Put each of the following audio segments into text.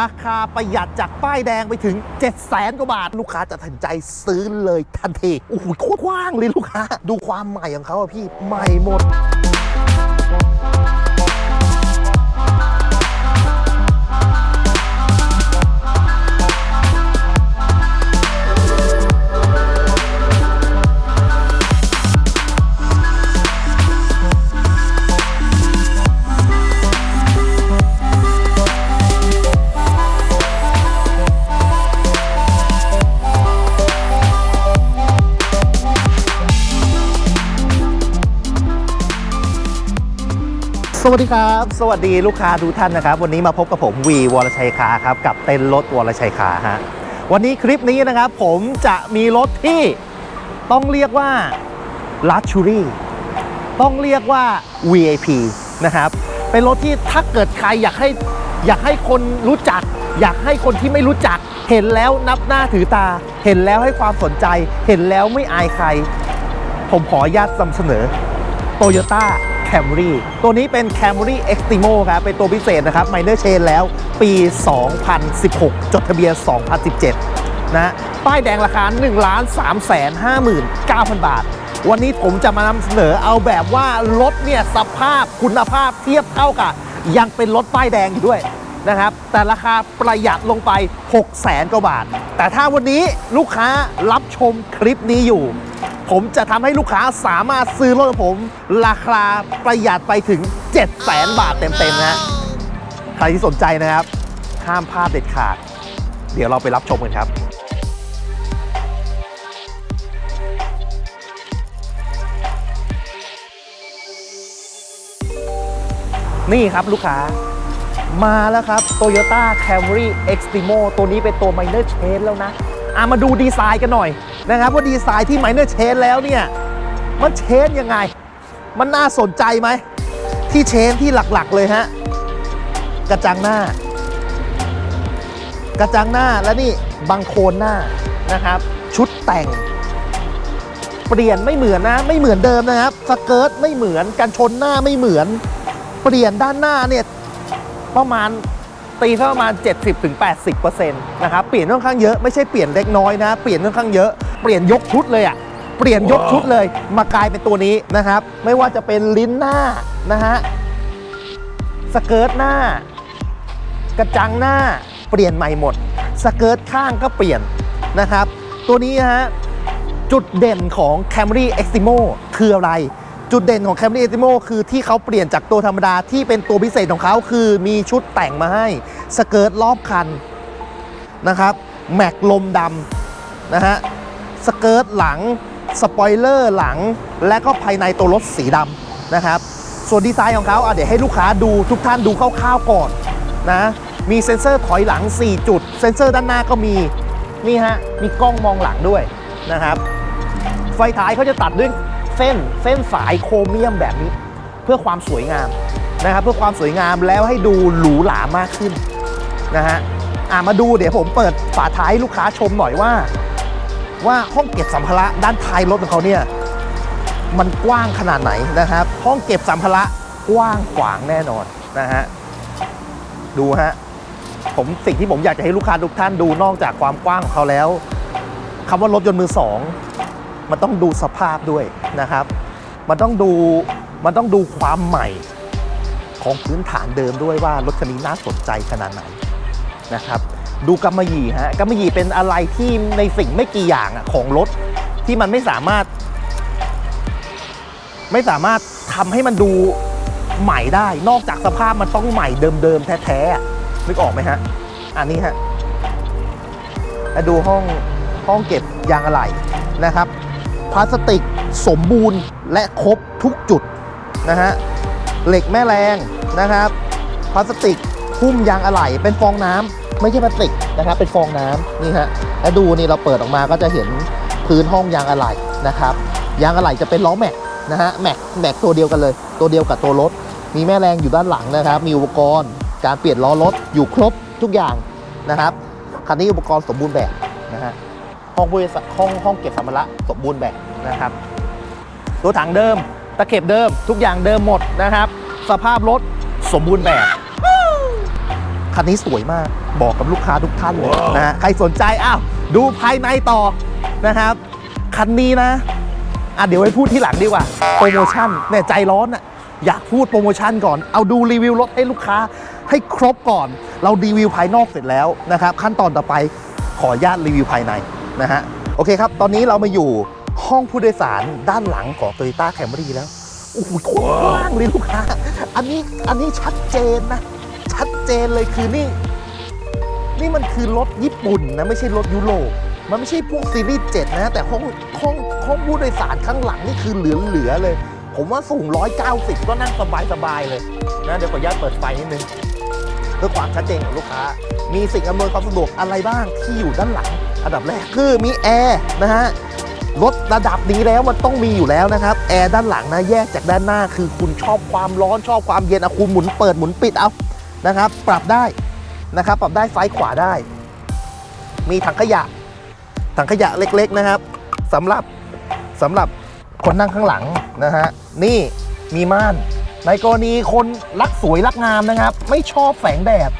ราคาประหยัดจากป้ายแดงไปถึง 7 0 0แสนกว่าบาท ลูกค้าจะตัดสินใจซื้อเลยทันที โอ้โหโคตรกว้างเลยลูกค้า ดูความใหม่ของเขาอะพี่ ใหม่หมด สวัสดีครับ สวัสดีลูกค้าทุกท่านนะครับ วันนี้มาพบกับผมวีวรชัยคาครับกับเต็นรถวรชัยคาฮะวันนี้คลิปนี้นะครับ ผมจะมีรถที่ต้องเรียกว่า Luxury ต้องเรียกว่า VIP นะครับ เป็นรถที่ถ้าเกิดใครอยากให้อยากให้คนรู้จัก อยากให้คนที่ไม่รู้จัก เห็นแล้วนับหน้าถือตา เห็นแล้วให้ความสนใจ เห็นแล้วไม่อายใคร ผมขออนุญาตนำเสนอ Toyota Camry ตัวนี้เป็น Camry Extremo ครับ เป็นตัวพิเศษนะครับ Minor Chain แล้ว ปี 2016 จดทะเบียน 2017 นะ ป้ายแดงราคา 1 3 5 9 0 0 0 บาท วันนี้ผมจะมานำเสนอเอาแบบว่า รถเนี่ย สภาพคุณภาพเทียบเท่ากับ ยังเป็นรถป้ายแดงอยู่ด้วยนะครับ แต่ราคาประหยัดลงไป 6 0แสนกว่าบาท แต่ถ้าวันนี้ลูกค้ารับชมคลิปนี้อยู่ ผมจะทำให้ลูกค้าสามารถซื้อรถกับผม ราคาประหยัดไปถึง 7 0 0แสนบาทเต็มๆนะใครที่สนใจนะครับ ห้ามพลาดเด็ดขาด เดี๋ยวเราไปรับชมกันครับนี่ครับลูกค้ามาแล้วครับ Toyota Camry Extremo ตัวนี้เป็นตัว Minor Change แล้วนะ อะมาดูดีไซน์กันหน่อยนะครับว่าดีไซน์ที่ Minor Change แล้วเนี่ย มันเชนยังไง มันน่าสนใจไหม ที่เชนที่หลักๆเลยฮะ กระจังหน้า กระจังหน้าและนี่บังโคลนหน้านะครับ ชุดแต่ง เปลี่ยนไม่เหมือนนะ ไม่เหมือนเดิมนะครับสเกิร์ตไม่เหมือนกันชนหน้าไม่เหมือน เปลี่ยนด้านหน้าเนี่ยประมาณ ตีสักประมาณ 70-80%นะครับเปลี่ยนค่อนข้างเยอะไม่ใช่เปลี่ยนเล็กน้อยนะ เปลี่ยนค่อนข้างเยอะเปลี่ยนยกชุดเลยอะ่ะเปลี่ยนยกชุดเลยมากลายเป็นตัวนี้นะครับ ไม่ว่าจะเป็นลิ้นหน้านะฮะสเกิร์ตหน้า กระจังหน้าเปลี่ยนใหม่หมด สเกิร์ตข้างก็เปลี่ยนนะครับ ตัวนี้นะฮะจุดเด่นของ Camry Extremo คืออะไร จุดเด่นของ Camry Extremo คือที่เขาเปลี่ยนจากตัวธรรมดาที่เป็นตัวพิเศษของเขาคือมีชุดแต่งมาให้ สเกิร์ตรอบคันนะครับแม็กลมดำนะฮะสเกิร์ตหลัง สปอยเลอร์หลัง และก็ภายในตัวรถสีดำนะครับ ส่วนดีไซน์ของเขาอะเดี๋ยวให้ลูกค้าดูทุกท่านดูคร่าวๆก่อนนะมีเซ็นเซอร์ถอยหลัง 4 จุด เซ็นเซอร์ด้านหน้าก็มีนี่ฮะมีกล้องมองหลังด้วยนะครับ ไฟท้ายเขาจะตัดด้วย เส้นเส้นสายโครเมียมแบบนี้ เพื่อความสวยงามนะครับเพื่อความสวยงามแล้วให้ดูหรูหรามากขึ้นนะฮะอะมาดูเดี๋ยวผมเปิดฝาท้ายลูกค้าชมหน่อยว่า ว่าห้องเก็บสัมภาระด้านท้ายรถของเขาเนี่ยมันกว้างขนาดไหนนะครับ ห้องเก็บสัมภาระกว้างขวางแน่นอนนะฮะดูฮะผมสิ่งที่ผมอยากจะให้ลูกค้าทุกท่านดูนอกจากความกว้างของเขาแล้วคำว่ารถยนต์มือสอง มันต้องดูสภาพด้วยนะครับ มันต้องดูมันต้องดูความใหม่ของพื้นฐานเดิมด้วยว่ารถคันนี้น่าสนใจขนาดไหนนะครับ ดูกำมะหยี่ฮะกำมะหยี่เป็นอะไรที่ในสิ่งไม่กี่อย่างอะของรถที่มันไม่สามารถ ไม่สามารถทำให้มันดูใหม่ได้ นอกจากสภาพมันต้องใหม่เดิมๆแท้ๆนึกออกไหมฮะอันนี้ฮะดูห้องห้องเก็บยางอะไหล่นะครับ พลาสติกสมบูรณ์และครบทุกจุดนะฮะเหล็กแม่แรงนะครับพลาสติกหุ้มยางอะไหล่เป็นฟองน้ำไม่ใช่พลาสติกนะครับเป็นฟองน้ำนี่ฮะแล้วดูนี่เราเปิดออกมาก็จะเห็นพื้นห้องยางอะไหล่นะครับยางอะไหล่จะเป็นล้อแม็กนะฮะแม็กแม็กตัวเดียวกันเลย ตัวเดียวกับตัวรถ มีแม่แรงอยู่ด้านหลังนะครับ มีอุปกรณ์ การเปลี่ยนล้อรถอยู่ครบทุกอย่างนะครับคันนี้อุปกรณ์สมบูรณ์แบบนะฮะ ห้องบริษัทห้องห้องเก็บสัมภาระสมบูรณ์แบบนะครับ ตัวถังเดิม ตะเข็บเดิม ทุกอย่างเดิมหมดนะครับ สภาพรถสมบูรณ์แบบ คันนี้สวยมากบอกกับลูกค้าทุกท่านเลยนะฮะใครสนใจอ้าวดูภายในต่อนะครับ คันนี้นะอะเดี๋ยวไว้พูดที่หลังดีกว่าโปรโมชั่นเนี่ยใจร้อนอะอยากพูดโปรโมชั่นก่อน เอาดูรีวิวรถให้ลูกค้าให้ครบก่อน เรารีวิวภายนอกเสร็จแล้วนะครับ ขั้นตอนต่อไปขออนุญาตรีวิวภายใน นะฮะโอเคครับ ตอนนี้เรามาอยู่ห้องผู้โดยสารด้านหลังของ Toyota Camry แล้วโอ้โหกว้างเลยลูกค้า อันนี้อันนี้ชัดเจนนะ ชัดเจนเลยคือนี่ นี่มันคือรถญี่ปุ่นนะไม่ใช่รถยุโรปมันไม่ใช่พวกซีรีส์7นะ แต่ห้องห้องห้องผู้โดยสารข้างหลังนี่คือเหลือๆเลย ผมว่าสูง 190 ก็นั่งสบายๆเลยนะเดี๋ยวขออนุญาตเปิดไฟนิดนึง เพื่อความชัดเจนของลูกค้า มีสิ่งอำนวยความสะดวกอะไรบ้างที่อยู่ด้านหลัง อันดับแรกคือมีแอร์นะฮะรถระดับนี้แล้วมันต้องมีอยู่แล้วนะครับแอร์ด้านหลังนะแยกจากด้านหน้าคือคุณชอบความร้อนชอบความเย็นอะคุณหมุนเปิดหมุนปิดเอานะครับ ปรับได้นะครับ ปรับได้ซ้ายขวาได้ มีถังขยะ ถังขยะเล็กๆนะครับสำหรับสำหรับคนนั่งข้างหลังนะฮะนี่มีม่าน ในกรณีคนรักสวยรักงามนะครับ ไม่ชอบแสงแดด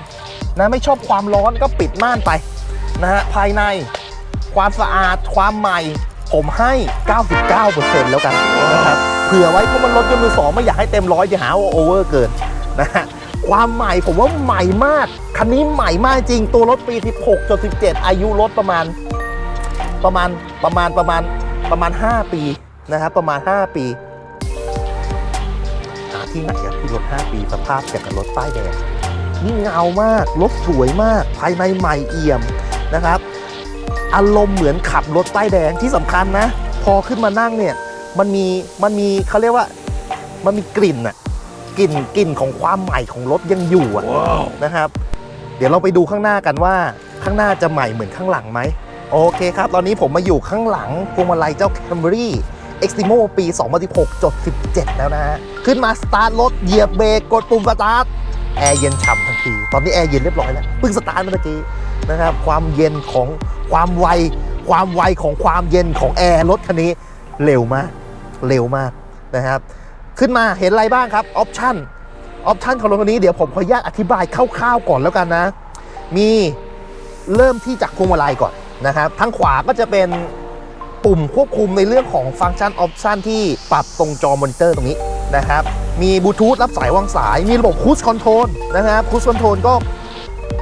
นะไม่ชอบความร้อนก็ปิดม่านไป นะฮะภายในความสะอาดความใหม่ ผมให้ 99%แล้วกันนะครับเผื่อไว้เพราะมันรถยนต์มือสองไม่อยากให้เต็มร้อยจะหาว่าโอเวอร์เกินนะฮะความใหม่ผมว่าใหม่มาก คันนี้ใหม่มากจริงตัวรถปี 16จน17 อายุรถประมาณประมาณประมาณประมาณประมาณ 5 ปีนะครับประมาณ 5 ปีหาที่ไหนอะที่รถ 5 ปีสภาพอย่างกับรถป้ายแดงนี่เงามากรถสวยมาก ภายในใหม่เอี่ยม นะครับ อารมณ์เหมือนขับรถป้ายแดงที่สำคัญนะ พอขึ้นมานั่งเนี่ยมันมีมันมีเขาเรียกว่ามันมีกลิ่นอะกลิ่นกลิ่นของความใหม่ของรถยังอยู่อะนะครับ เดี๋ยวเราไปดูข้างหน้ากันว่าข้างหน้าจะใหม่เหมือนข้างหลังไหมโอเคครับ ตอนนี้ผมมาอยู่ข้างหลังพวงมาลัยเจ้า Camry Extremo ปี 2016จด17 แล้วนะฮะ ขึ้นมาสตาร์ทรถเหยียบเบรกกดปุ่มสตาร์ทแอร์เย็นฉ่ำทัน ที ตอนนี้แอร์เย็นเรียบร้อยแล้วเพิ่งสตาร์ทเมื่อกี้นะครับ ความเย็นของความไว ความไวของความเย็นของแอร์รถคันนี้เร็วมาก เร็วมากนะครับ ขึ้นมาเห็นอะไรบ้างครับ ออปชั่น ออปชั่นของรถคันนี้เดี๋ยวผมขออนุญาตอธิบายคร่าวๆก่อนแล้วกันนะ มีเริ่มที่จากพวงมาลัยก่อนนะครับ ทางขวาก็จะเป็นปุ่มควบคุมในเรื่องของฟังก์ชันออปชันที่ปรับตรงจอมอนิเตอร์ตรงนี้ นะครับ มีบลูทูธรับสายวางสาย มีระบบคูสคอนโทรลนะครับคูสคอนโทรลก็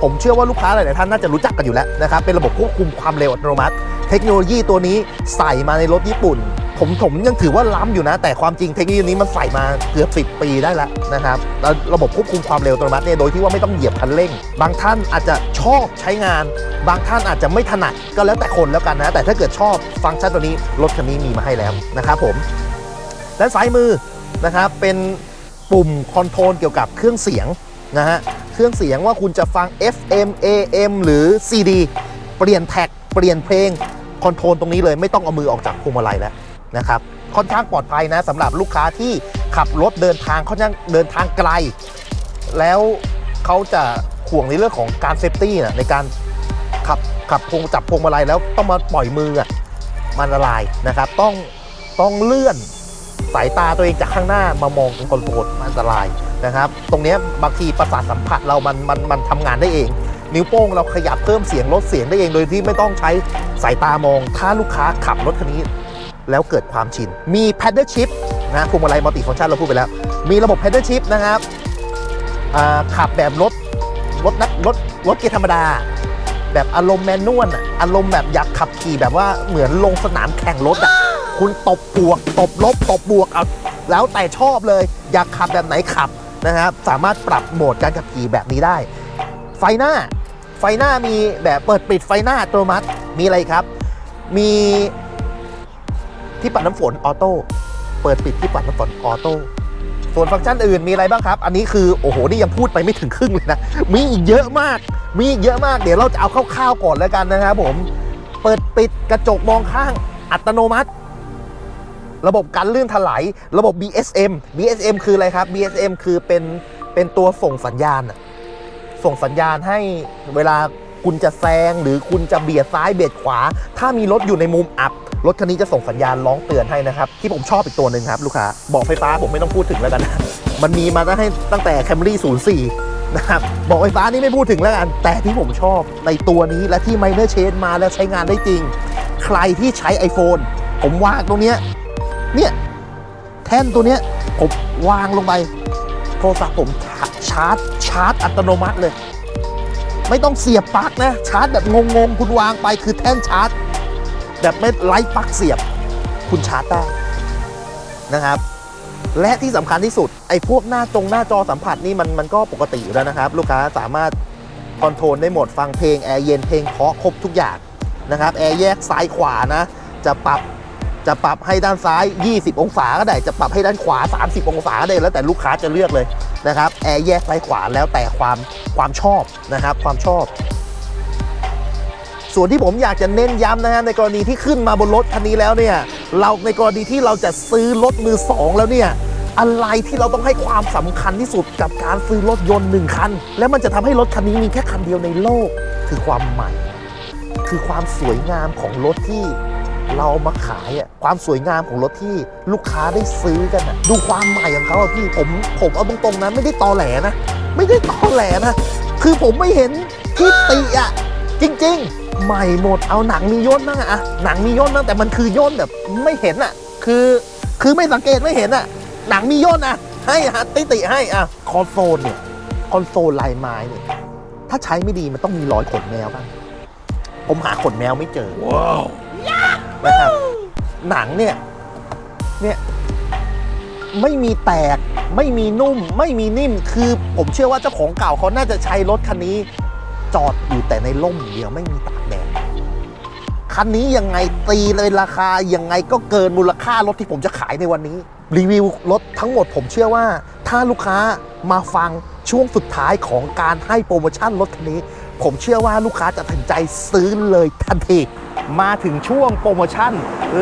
ผมเชื่อว่าลูกค้าหลาย ๆ ท่านน่าจะรู้จักกันอยู่แล้วนะครับ เป็นระบบควบคุมความเร็วอัตโนมัติ เทคโนโลยีตัวนี้ใส่มาในรถญี่ปุ่น ผมผมยังถือว่าล้ำอยู่นะ แต่ความจริงเทคโนโลยีนี้มันใส่มาเกือบ 10 ปีได้แล้วนะครับแล้วระบบควบคุมความเร็วอัตโนมัติเนี่ยโดยที่ว่าไม่ต้องเหยียบคันเร่ง บางท่านอาจจะชอบใช้งาน บางท่านอาจจะไม่ถนัดก็แล้วแต่คนแล้วกันนะ แต่ถ้าเกิดชอบฟังก์ชันตัวนี้รถคันนี้มีมาให้แล้วนะครับผม และซ้ายมือ นะครับเป็นปุ่มคอนโทรลเกี่ยวกับเครื่องเสียงนะฮะเครื่องเสียงว่าคุณจะฟัง FM AM หรือ CD เปลี่ยนแท็กเปลี่ยนเพลงคอนโทรลตรงนี้เลยไม่ต้องเอามือออกจากพวงมาลัยแล้วนะครับค่อนข้างปลอดภัยนะสำหรับลูกค้าที่ขับรถเดินทางค่อนข้างเดินทางไกล แล้วเขาจะห่วงในเรื่องของการเซฟตี้นะในการขับขับพวงจับพวงมาลัยแล้วต้องมาปล่อยมือมันอันตรายนะครับ ต้องต้องเลื่อน สายตาตัวเองจากข้างหน้ามามองตรงคอนโทรลมันอันตรายนะครับ ตรงนี้บางทีประสาทสัมผัสเรามันมันมันทำงานได้เอง นิ้วโป้งเราขยับเพิ่มเสียงลดเสียงได้เองโดยที่ไม่ต้องใช้สายตามอง ถ้าลูกค้าขับรถคันนี้ แล้วเกิดความชิน มี paddle shift นะพวงมาลัยมัลติฟังชันเราพูดไปแล้ว มีระบบ paddle shift นะครับขับแบบรถรถนักรถรถเกียร์ธรรมดา แบบอารมณ์แมนนวลอะอารมณ์แบบอยากขับขี่แบบว่าเหมือนลงสนามแข่งรถอะ คุณตบบวก ตบลบ ตบบวกเอาแล้วแต่ชอบเลย อยากขับแบบไหนขับนะครับ สามารถปรับโหมดการขับขี่แบบนี้ได้ ไฟหน้า ไฟหน้ามีแบบเปิดปิดไฟหน้าอัตโนมัติ มีอะไรครับ มีที่ปัดน้ำฝนออโต้ เปิดปิดที่ปัดน้ำฝนออโต้ส่วนฟังก์ชันอื่นมีอะไรบ้างครับ อันนี้คือโอ้โห นี่ยังพูดไปไม่ถึงครึ่งเลยนะ มีอีกเยอะมาก มีอีกเยอะมาก เดี๋ยวเราจะเอาคร่าวๆก่อนแล้วกันนะครับผม เปิดปิดกระจกมองข้างอัตโนมัติ ระบบการลื่นถลายระบบ BSM BSM คืออะไรครับ BSM คือเป็นเป็นตัวส่งสัญญาณอะส่งสัญญาณให้เวลาคุณจะแซงหรือคุณจะเบียดซ้ายเบียดขวา ถ้ามีรถอยู่ในมุมอับ รถคันนี้จะส่งสัญญาณร้องเตือนให้นะครับ ที่ผมชอบอีกตัวหนึ่งครับ ลูกค้าบอกไฟฟ้าผมไม่ต้องพูดถึงแล้วกัน มันมีมาตั้งให้ตั้งแต่ Camry 04 นะครับบอกไฟฟ้านี่ไม่พูดถึงแล้วกัน แต่ที่ผมชอบในตัวนี้และที่ Minor Chain มาแล้วใช้งานได้จริง ใครที่ใช้ iPhone ผมว่าตรงเนี้ย เนี่ยแท่นตัวเนี้ยผมวางลงไปโทรศัพท์ผมชาร์จชาร์จอัตโนมัติเลย ไม่ต้องเสียบปลั๊กนะ ชาร์จแบบงงๆ คุณวางไปคือแท่นชาร์จ แบบไม่ไร้ปลั๊กเสียบ คุณชาร์จได้นะครับ และที่สำคัญที่สุด ไอ้พวกหน้าจงหน้าจอสัมผัสนี่มันมันก็ปกติอยู่แล้วนะครับ ลูกค้าสามารถคอนโทรลได้หมดฟังเพลงแอร์เย็นเพลงเคาะครบทุกอย่างนะครับแอร์แยกซ้ายขวานะ จะปรับ จะปรับให้ด้านซ้าย 20 องศาก็ได้ จะปรับให้ด้านขวา 30 องศาก็ได้ แล้วแต่ลูกค้าจะเลือกเลยนะครับ แอร์แยกซ้ายขวาแล้วแต่ความความชอบนะครับ ความชอบ ส่วนที่ผมอยากจะเน้นย้ำนะฮะในกรณีที่ขึ้นมาบนรถคันนี้แล้วเนี่ย เราในกรณีที่เราจะซื้อรถมือสองแล้วเนี่ย อะไรที่เราต้องให้ความสำคัญที่สุดกับการซื้อรถยนต์หนึ่งคัน แล้วมันจะทำให้รถคันนี้มีแค่คันเดียวในโลก คือความใหม่ คือความสวยงามของรถที่ เรามาขายอะความสวยงามของรถที่ลูกค้าได้ซื้อกันอะดูความใหม่ของเขาอะพี่ผมผมเอาตรงๆนะไม่ได้ตอแหลนะ ไม่ได้ตอแหลนะ คือผมไม่เห็นที่ติอะจริง ๆ ใหม่หมดเอาหนังมีย่นบ้างอะอะหนังมีย่นบ้างแต่มันคือย่นแบบไม่เห็นอะคือคือไม่สังเกตไม่เห็นอะหนังมีย่นอะให้ฮะติติให้อะคอนโซลเนี่ยคอนโซลลายไม้เนี่ยถ้าใช้ไม่ดีมันต้องมีรอยขนแมวบ้าง ผมหาขนแมวไม่เจอ ว้าว นะครับ หนังเนี่ย เนี่ย ไม่มีแตก ไม่มีนุ่ม ไม่มีนิ่ม คือผมเชื่อว่าเจ้าของเก่าเขาน่าจะใช้รถคันนี้ จอดอยู่แต่ในร่มเดียวไม่มีตากแดดคันนี้ยังไงตีเลยราคายังไงก็เกินมูลค่ารถที่ผมจะขายในวันนี้ รีวิวรถทั้งหมดผมเชื่อว่า ถ้าลูกค้ามาฟังช่วงสุดท้ายของการให้โปรโมชั่นรถคันนี้ ผมเชื่อว่าลูกค้าจะตัดใจซื้อเลยทันที มาถึงช่วงโปรโมชั่น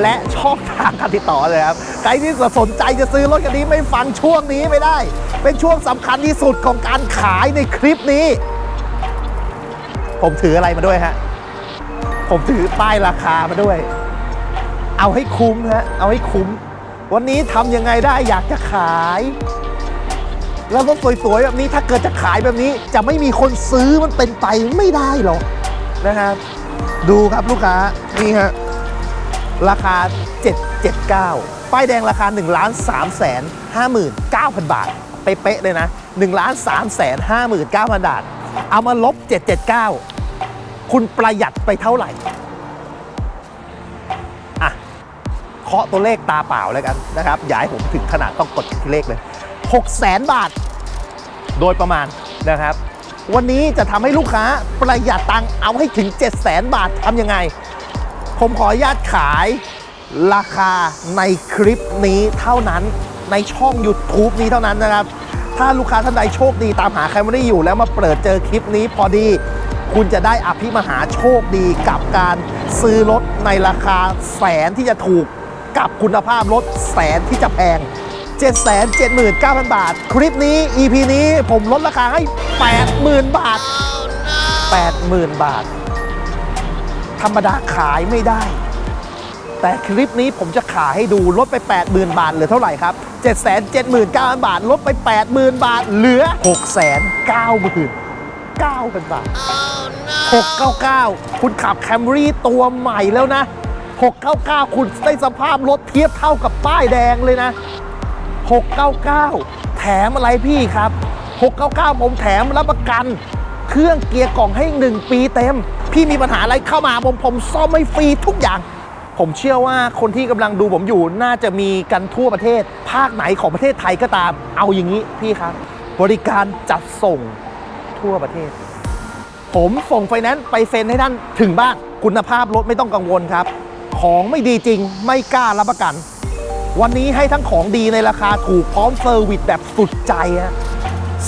และช่องทางการติดต่อเลยครับ ใครที่สนใจจะซื้อรถคันนี้ไม่ฟังช่วงนี้ไม่ได้ เป็นช่วงสำคัญที่สุดของการขายในคลิปนี้ ผมถืออะไรมาด้วยฮะ ผมถือป้ายราคามาด้วย เอาให้คุ้มฮะ เอาให้คุ้ม วันนี้ทำยังไงได้อยากจะขาย แล้วรถสวยๆแบบนี้ถ้าเกิดจะขายแบบนี้จะไม่มีคนซื้อมันเป็นไปไม่ได้หรอกนะครับ ดูครับลูกค้านี่ฮะราคา 779 ป้ายแดงราคา1ล้าน3แสน59,000 บาท เป๊ะๆเลยนะ1ล้าน3แสน59,000 บาท เอามาลบ 779 คุณประหยัดไปเท่าไหร่ อะ เคาะตัวเลขตาเปล่าแล้วกันนะครับ อย่าให้ผมถึงขนาดต้องกดเลขเลย 6แสนบาท โดยประมาณนะครับ วันนี้จะทำให้ลูกค้าประหยัดตังค์เอาให้ถึง 7 0 0แสนบาททำยังไง ผมขออนุญาตขายราคาในคลิปนี้เท่านั้นในช่อง YouTube นี้เท่านั้นนะครับ ถ้าลูกค้าท่านใดโชคดีตามหาใครไม่ได้อยู่แล้วมาเปิดเจอคลิปนี้พอดี คุณจะได้อภิมหาโชคดีกับการซื้อรถในราคาแสนที่จะถูกกับคุณภาพรถแสนที่จะแพง 779,000 บาท คลิปนี้ EP นี้ผมลดราคาให้ 80,000 บาท 80,000 บาท ธรรมดาขายไม่ได้ แต่คลิปนี้ผมจะขายให้ดูลดไป 80,000 บาท เหลือเท่าไหร่ครับ 779,000 บาท ลดไป 80,000 บาท เหลือ 690,000บาท 699 คุณขับแคมรี่ตัวใหม่แล้วนะ 699 คุณได้สภาพรถเทียบเท่ากับป้ายแดงเลยนะ 699 แถมอะไรพี่ครับ 699 ผมแถมรับประกัน เครื่องเกียร์กล่องให้ 1 ปีเต็ม พี่มีปัญหาอะไรเข้ามาผมผมซ่อมให้ฟรีทุกอย่าง ผมเชื่อว่าคนที่กำลังดูผมอยู่น่าจะมีกันทั่วประเทศ ภาคไหนของประเทศไทยก็ตาม เอาอย่างนี้พี่ครับ บริการจัดส่งทั่วประเทศ ผมส่งไฟแนนซ์ไปเซ็นให้ท่านถึงบ้านคุณภาพรถไม่ต้องกังวลครับ ของไม่ดีจริงไม่กล้ารับประกัน วันนี้ให้ทั้งของดีในราคาถูกพร้อมเซอร์วิสแบบสุดใจฮะ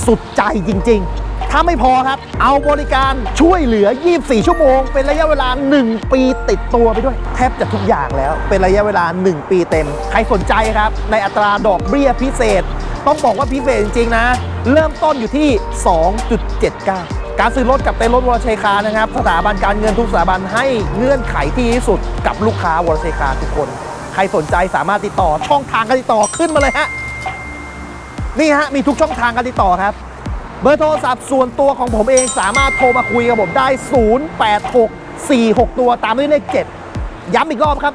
สุดใจจริง ๆ ถ้าไม่พอครับ เอาบริการช่วยเหลือ 24 ชั่วโมง เป็นระยะเวลา 1 ปีติดตัวไปด้วย แทบจะทุกอย่างแล้ว เป็นระยะเวลา 1 ปีเต็ม ใครสนใจครับ ในอัตราดอกเบี้ยพิเศษ ต้องบอกว่าพิเศษจริง ๆ นะ เริ่มต้นอยู่ที่ 2.79การซื้อรถกับเต็นรถวอลเชคานะครับ สถาบันการเงินทุกสถาบันให้เงื่อนไขที่ดีที่สุดกับลูกค้าวอลเชคาทุกคน ใครสนใจสามารถติดต่อช่องทางการติดต่อขึ้นมาเลยฮะนี่ฮะมีทุกช่องทางการติดต่อครับ เบอร์โทรศัพท์ส่วนตัวของผมเองสามารถโทรมาคุยกับผมได้ 086 46 ตัวตามด้วยเลข7ย้ำอีกรอบครับ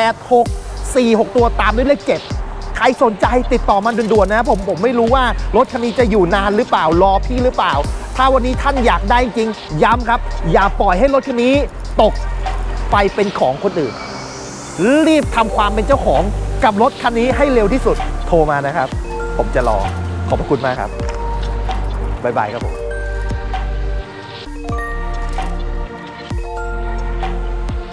086 46 ตัวตามด้วยเลข7ใครสนใจติดต่อมาด่วนๆนะผมผมไม่รู้ว่ารถคันนี้จะอยู่นานหรือเปล่ารอพี่หรือเปล่า ถ้าวันนี้ท่านอยากได้จริงย้ำครับ อย่าปล่อยให้รถคันนี้ตกไปเป็นของคนอื่น รีบทำความเป็นเจ้าของกับรถคันนี้ให้เร็วที่สุดโทรมานะครับ ผมจะรอขอบพระคุณมากครับบ๊ายบายครับผม